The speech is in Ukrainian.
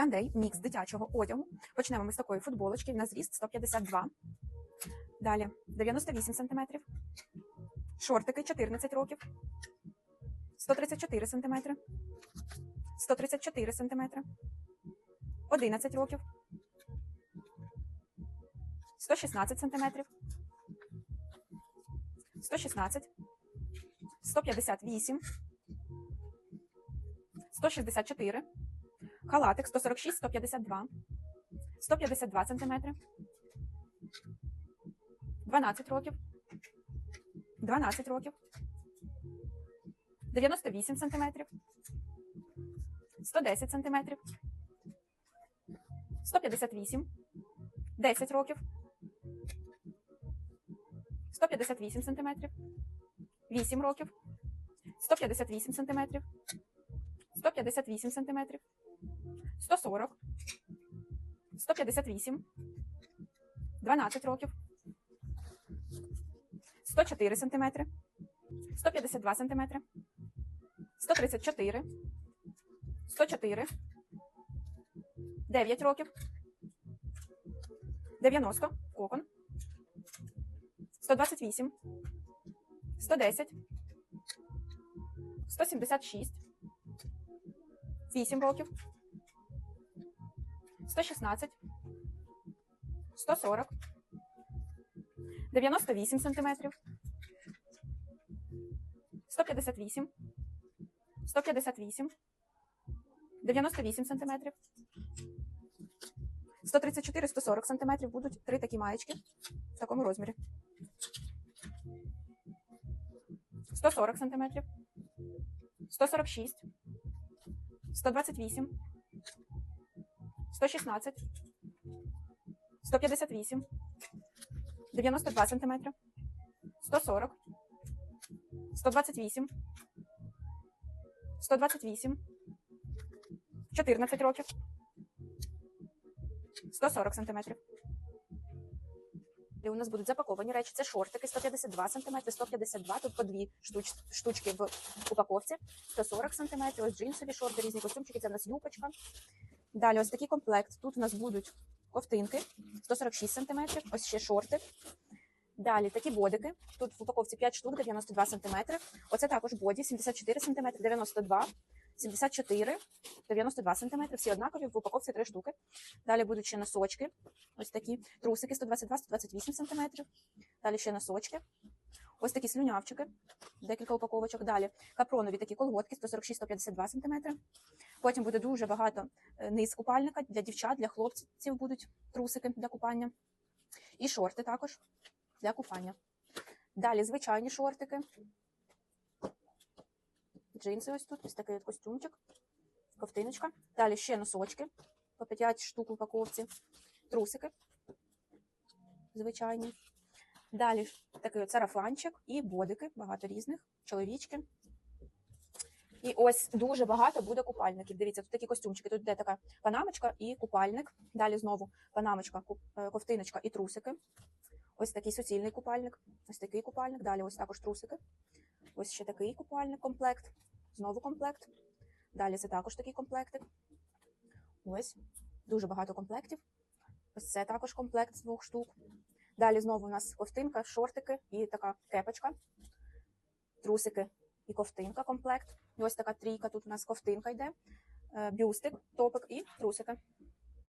Андей, мікс дитячого одягу. Почнемо ми з такої футболочки на зріст 152. Далі 98 см. Шортики 14 років. 134 см. 134 см. 11 років. 116 см. 116. 158. 164. Халатик 146, 152. 152 сантиметри. 12 років. 12 років. 98 сантиметрів. 110 сантиметрів. 158. 10 років. 158 сантиметрів. 8 років. 158 сантиметрів. 158 сантиметрів. 140, 158, 12 років, 104 сантиметри, 152 сантиметри, 134, 104, 9 років, 90, кокон, 128, 110, 176, 8 років, 116, 140, 98 сантиметрів, 158, 158, 98 сантиметрів, 134, 140 сантиметрів будуть три такі маєчки в такому розмірі. 140 сантиметрів, 146, 128, 116, 158, 92 сантиметри, 140, 128, 128, 14 років, 140 сантиметрів. І у нас будуть запаковані речі. Це шортики 152 см, 152, тут по дві штуч, штучки в упаковці, 140 см, ось джинсові шорти, різні костюмчики, це в нас юпочка. Далі ось такий комплект. Тут у нас будуть ковтинки 146 см, ось ще шорти. Далі такі бодики. Тут в упаковці 5 штук, 92 см. Оце також боді 74 см, 92 74, 92 см, всі однакові, в упаковці 3 штуки. Далі будуть ще носочки, ось такі трусики 122, 128 см. Далі ще носочки. Ось такі слюнявчики, декілька упаковочок. Далі капронові такі колготки 146-152 см. Потім буде дуже багато е, низ купальника для дівчат, для хлопців будуть трусики для купання. І шорти також для купання. Далі звичайні шортики. Джинси ось тут, ось такий костюмчик, ковтиночка. Далі ще носочки по 5 штук упаковці, трусики звичайні. Далі такий сарафанчик і бодики, багато різних, чоловічки. І ось дуже багато буде купальників. Дивіться, тут такі костюмчики. Тут йде така панамочка і купальник. Далі знову панамочка, е, ковтиночка і трусики. Ось такий суцільний купальник, ось такий купальник. Далі ось також трусики. Ось ще такий купальник, комплект. Знову комплект. Далі це також такий комплектик. Ось дуже багато комплектів. Ось це також комплект з двох штук. Далі знову у нас ковтинка, шортики і така кепочка, трусики і ковтинка комплект. І ось така трійка. Тут у нас ковтинка йде, е, бюстик, топик і трусики.